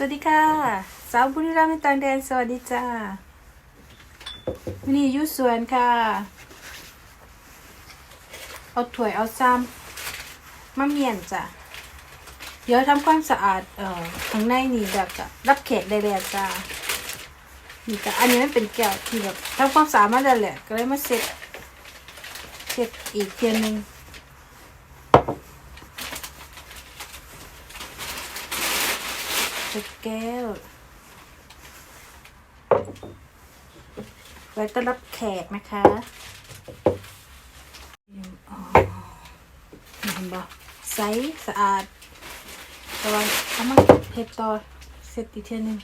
สวัสดีค่ะ สาวบุรีรัมย์ต่างแดน สวัสดีจ้าวันนี้ยู่สวนค่ะ เอาถ้วยเอาซ้ำมาเมียนจ้ะ เดี๋ยวทำความสะอาด เอ่อข้างในนี่แบบจะรับแขกได้แล้วจ้านี่จ้ะอันนี้มันเป็นแก้วที่แบบทำความสะอาดมาแล้วแหละ ก็เลยมาเซ็ตเซ็ตอีกเทียนหนึ่ง ช็ดแก้ว ไว้ต้อนรับแขกนะคะอ๋อเห็นบ่ใสสะอาด แต่ว่าเอามาเฮ็ดต่อเสร็จอีกเทียหนึง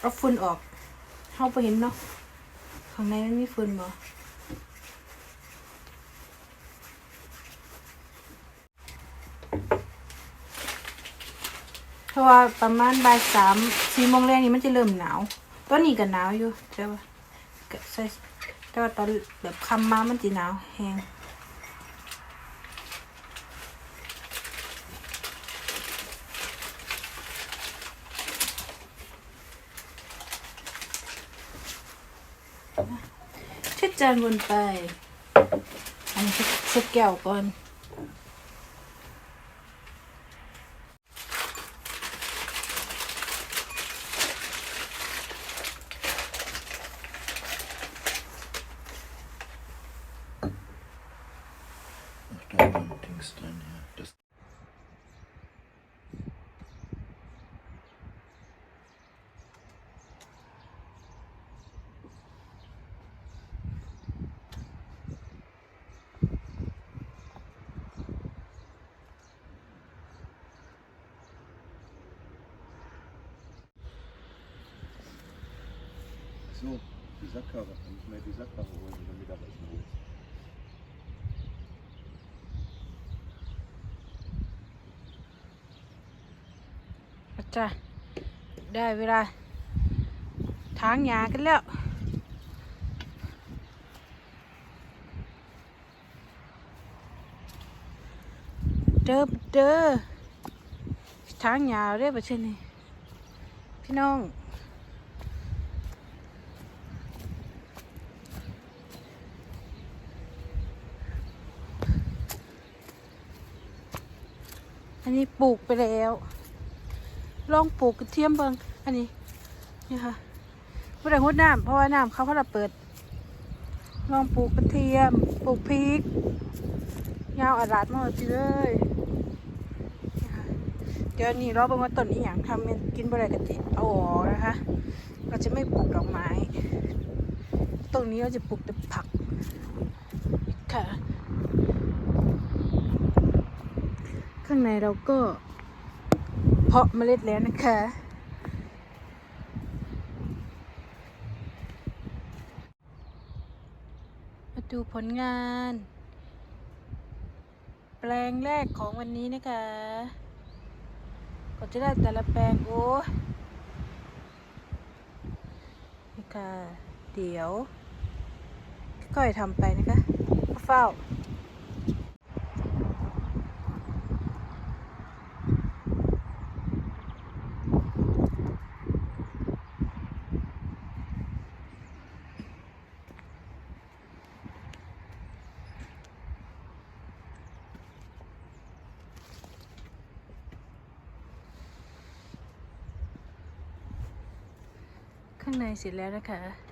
เอาฝุ่นออกเข้าไปเห็นเนาะข้างในมันมีฝุ่นบ่ ราะว่าประมาณบ่ายสามสี่โมงแรกนี่มันจะเริ่มหนาว ตอนนี้ก็หนาวอยู่แต่ว่าใส่แต่ว่าตอนแบบค่ำมามันจะหนาวแห้งเช็ดจานบนไป อันนี้เช็ดแก้วก่อน links drin. Ja. Das so, die Sackkarre. wenn ich mir die Sackkarre holen, wenn du Mittagessen holst. จ้ะ ได้เวลา ทางหญ้ากันแล้ว เด้อเด้อทางหญ้าเรียบปเช่นนี้พี่น้องอันนี้ปลูกไปแล้ว ลองปลูกกระเทียมเบิงอันนี้นี่ค่ะเพื่อหดน้ำเพราะว่าน้ำเขาเพราะเราเปิด ลองปลูกกระเทียม ปลูกพริกยาวอาดาดมาสิเลยนี่ค่ะเดี๋ยวนี้เราเบิ่งว่าต้นนี้อย่างทำเป็นกินบ่ได้กะติเอาออกนะคะ เราจะไม่ปลูกดอกไม้ ตรงนี้เราจะปลูกแต่ผักค่ะ ข้างในเราก็ เพาะเมล็ดแล้วนะคะ มาดูผลงาน แปลงแรกของวันนี้นะคะ ก็จะได้แต่ละแปลงโอ้นี่ค่ะ เดี๋ยว ค่อยทำไปนะคะเฝ้า ข้างในเสร็จแล้วนะคะ